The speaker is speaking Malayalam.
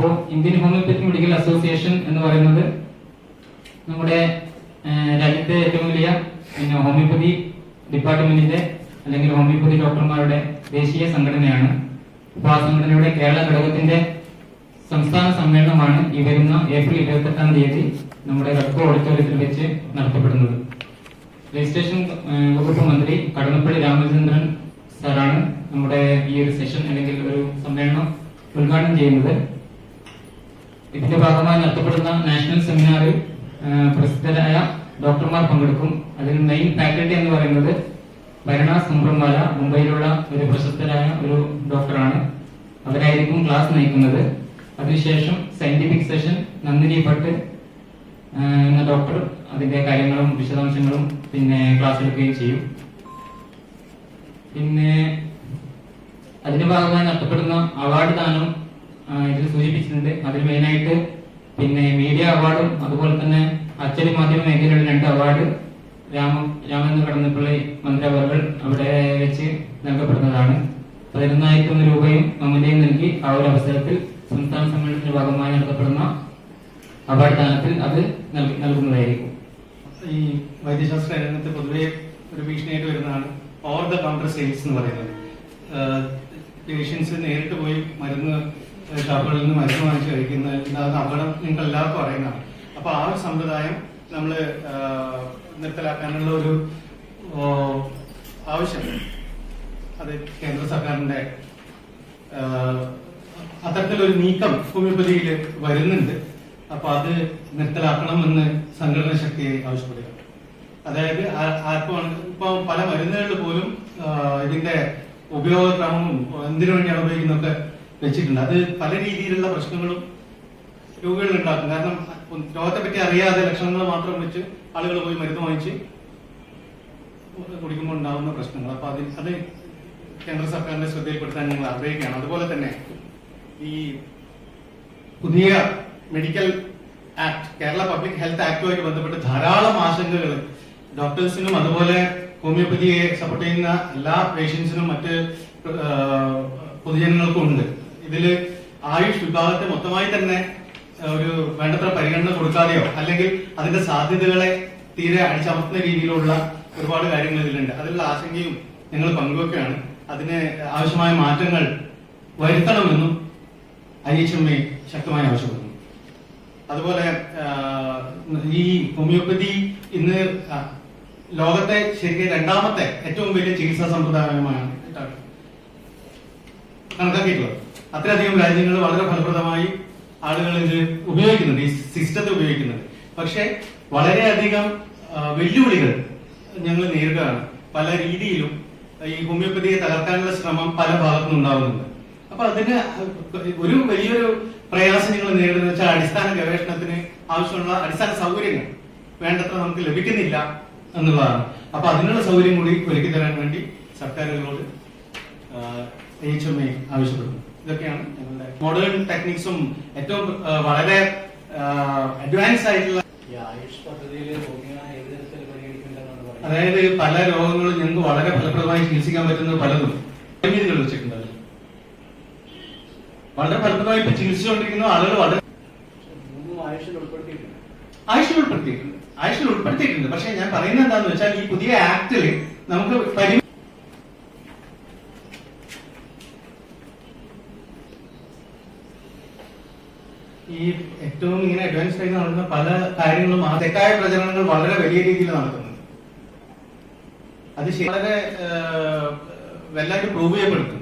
അപ്പോൾ ഇന്ത്യൻ ഹോമിയോപ്പതി മെഡിക്കൽ അസോസിയേഷൻ എന്ന് പറയുന്നത് നമ്മുടെ രാജ്യത്തെ ഏറ്റവും വലിയ പിന്നെ ഹോമിയോപ്പതി ഡിപ്പാർട്ട്മെന്റിന്റെ അല്ലെങ്കിൽ ഹോമിയോപ്പതി ഡോക്ടർമാരുടെ ദേശീയ സംഘടനയാണ്. അപ്പോൾ ആ സംഘടനയുടെ കേരള ഘടകത്തിന്റെ സംസ്ഥാന സമ്മേളനമാണ് ഈ വരുന്ന ഏപ്രിൽ ഇരുപത്തെട്ടാം തീയതി നമ്മുടെ റെക്കോ ഓഡിറ്റോറിയത്തിൽ വെച്ച് നടത്തപ്പെടുന്നത്. രജിസ്ട്രേഷൻ വകുപ്പ് മന്ത്രി കടന്നപ്പള്ളി രാമചന്ദ്രൻ സാറാണ് നമ്മുടെ ഈ ഒരു സെഷൻ അല്ലെങ്കിൽ ഒരു സമ്മേളനം ഉദ്ഘാടനം ചെയ്യുന്നത്. ഇതിന്റെ ഭാഗമായി നടത്തപ്പെടുന്ന നാഷണൽ സെമിനാറിൽ പ്രസിദ്ധരായ ഡോക്ടർമാർ പങ്കെടുക്കും. അതിൽ മെയിൻ ഫാക്കൽറ്റി എന്ന് പറയുന്നത് ഭരണ സുംബ്രംവാല മുംബൈയിലുള്ള ഒരു പ്രശസ്തരായ ഒരു ഡോക്ടറാണ്. അവരായിരിക്കും ക്ലാസ് നയിക്കുന്നത്. അതിനുശേഷം സയന്റിഫിക് സെഷൻ നന്ദിനി ഭട്ട് എന്ന ഡോക്ടർ അതിന്റെ കാര്യങ്ങളും വിശദാംശങ്ങളും പിന്നെ ക്ലാസ് എടുക്കുകയും ചെയ്യും. പിന്നെ അതിന്റെ ഭാഗമായി നടത്തപ്പെടുന്ന അവാർഡ് ദാനം ഇതിൽ സൂചിപ്പിച്ചിട്ടുണ്ട്. അതിൽ മെയിനായിട്ട് പിന്നെ മീഡിയ അവാർഡും അതുപോലെ തന്നെ അച്ചടി മാധ്യമ മേഖലയിലുള്ള രണ്ട് അവാർഡ് രാമ രാമേന്ദ്ര കടന്നപ്പള്ളി മന്ത്രി അവർകൾ അവിടെ വെച്ച് നൽകപ്പെടുന്നതാണ്. പതിനൊന്നായിരത്തി രൂപയും മമതയും നൽകി. ആ ഒരു അവസരത്തിൽ സംസ്ഥാന സമ്മേളനത്തിന്റെ ഭാഗമായി നടത്തപ്പെടുന്ന അവാർഡ് ദാനത്തിൽ അത് നൽകി- നൽകുന്നതായിരിക്കും. ഈ വൈദ്യശാസ്ത്ര രംഗത്ത് പൊതുവെ ഒരു ഭീഷണിയായിട്ട് വരുന്നതാണ് ഓവർ ദ കൗണ്ടർ സെയിൽസ് എന്ന് പറയുന്നത്. പേഷ്യൻസ് നേരിട്ട് പോയി മരുന്ന് ഷോപ്പുകളിൽ നിന്ന് മരുന്ന് വാങ്ങിച്ച് കഴിക്കുന്ന അപകടം നിങ്ങൾക്ക് എല്ലാവർക്കും അറിയുന്നതാണ് അപ്പൊ ആ ഒരു സമ്പ്രദായം നമ്മൾ നിർത്തലാക്കാനുള്ള ഒരു ആവശ്യം. അത് കേന്ദ്ര സർക്കാരിന്റെ അത്തരത്തിലൊരു നീക്കം ഹോമിയോപ്പതിയിൽ വരുന്നുണ്ട്. അപ്പൊ അത് നിർത്തലാക്കണമെന്ന് സംഘടന ശക്തിയെ ആവശ്യപ്പെടുക അതായത് ആർക്കും ഇപ്പൊ പല മരുന്നുകളിൽ പോലും ഇതിന്റെ ഉപയോഗക്രമവും എന്തിനു വേണ്ടിയാണ് ഉപയോഗിക്കുന്നതൊക്കെ വെച്ചിട്ടുണ്ട്. അത് പല രീതിയിലുള്ള പ്രശ്നങ്ങളും രോഗികൾ ഉണ്ടാക്കും. കാരണം രോഗത്തെ പറ്റി അറിയാതെ ലക്ഷണങ്ങൾ മാത്രം വെച്ച് ആളുകൾ പോയി മരുന്ന് വാങ്ങിച്ച് കുടിക്കുമ്പോൾ ഉണ്ടാകുന്ന പ്രശ്നങ്ങൾ. അപ്പൊ അതിൽ അത് കേന്ദ്ര സർക്കാരിന്റെ ശ്രദ്ധയിൽപ്പെടുത്താൻ ഞങ്ങൾ ആഗ്രഹിക്കുകയാണ്. അതുപോലെ തന്നെ ഈ പുതിയ medical act Kerala public health ആക്ടുമായി ബന്ധപ്പെട്ട് ധാരാളം ആശങ്കകൾ ഡോക്ടേഴ്സിനും അതുപോലെ ഹോമിയോപ്പതിയെ സപ്പോർട്ട് ചെയ്യുന്ന എല്ലാ പേഷ്യൻസിനും മറ്റ് പൊതുജനങ്ങൾക്കും ഉണ്ട്. ഇതിൽ ആയുഷ് വിഭാഗത്തെ മൊത്തമായി തന്നെ ഒരു വേണ്ടത്ര പരിഗണന കൊടുക്കാതെയോ അല്ലെങ്കിൽ അതിന്റെ സാധ്യതകളെ തീരെ അടിച്ചമർത്തുന്ന രീതിയിലുള്ള ഒരുപാട് കാര്യങ്ങൾ ഇതിലുണ്ട്. അതിലുള്ള ആശങ്കയും ഞങ്ങൾ പങ്കുവെക്കുകയാണ്. അതിന് ആവശ്യമായ മാറ്റങ്ങൾ വരുത്തണമെന്നും എ ശക്തമായി ആവശ്യപ്പെടുന്നു അതുപോലെ ഈ ഹോമിയോപ്പതി ഇന്ന് ലോകത്തെ ശരിക്കും രണ്ടാമത്തെ ഏറ്റവും വലിയ ചികിത്സാ സമ്പ്രദായമാണ് കണക്കാക്കിയിട്ടുള്ളത്. അത്രയധികം രാജ്യങ്ങൾ വളരെ ഫലപ്രദമായി ആളുകൾ ഇത് ഉപയോഗിക്കുന്നുണ്ട് ഈ സിസ്റ്റത്തെ ഉപയോഗിക്കുന്നുണ്ട്. പക്ഷെ വളരെയധികം വെല്ലുവിളികൾ ഞങ്ങൾ നേരിടുകയാണ്. പല രീതിയിലും ഈ ഹോമിയോപ്പതിയെ തകർക്കാനുള്ള ശ്രമം പല ഭാഗത്തുനിന്നും ഉണ്ടാവുന്നുണ്ട് അപ്പൊ അതിന് ഒരു വലിയൊരു പ്രയാസം ഞങ്ങൾ നേരിടുന്ന വെച്ചാൽ അടിസ്ഥാന ഗവേഷണത്തിന് ആവശ്യമുള്ള അടിസ്ഥാന സൗകര്യങ്ങൾ വേണ്ടത്ര നമുക്ക് ലഭിക്കുന്നില്ല എന്നുള്ളതാണ്. അപ്പൊ അതിനുള്ള സൗകര്യം കൂടി ഒരുക്കി തരാൻ വേണ്ടി സർക്കാരുകളോട് എച്ച് എം ഐ ആവശ്യപ്പെടുന്നു. ഇതൊക്കെയാണ് ഞങ്ങളുടെ മോഡേൺ ടെക്നിക്സും ഏറ്റവും വളരെ അഡ്വാൻസ് ആയിട്ടുള്ള അതായത് പല രോഗങ്ങളും ഞങ്ങൾക്ക് വളരെ ഫലപ്രദമായി ചികിത്സിക്കാൻ പറ്റുന്ന പലതും പരിമിതികൾ വെച്ചിട്ടുണ്ട്. വളരെ ഫലപ്രദമായി ഇപ്പൊ ചികിത്സിച്ചുകൊണ്ടിരിക്കുന്ന ആളുകൾ വളരെ ആയുഷിൽ ഉൾപ്പെടുത്തിയിട്ടുണ്ട്. ആയുഷിൽ ഉൾപ്പെടുത്തിയിട്ടുണ്ട്. പക്ഷെ ഞാൻ പറയുന്നത് എന്താന്ന് വെച്ചാൽ ഈ പുതിയ ആക്ടിൽ നമുക്ക് പരി ഈ ഏറ്റവും ഇങ്ങനെ അഡ്വാൻസ് ആയി നടക്കുന്ന പല കാര്യങ്ങളും ആ തെറ്റായ പ്രചരണങ്ങൾ വളരെ വലിയ രീതിയിൽ നടക്കുന്നുണ്ട്. അത് വളരെ വല്ലാണ്ട് പ്രൂവ് ചെയ്യപ്പെടുന്നു.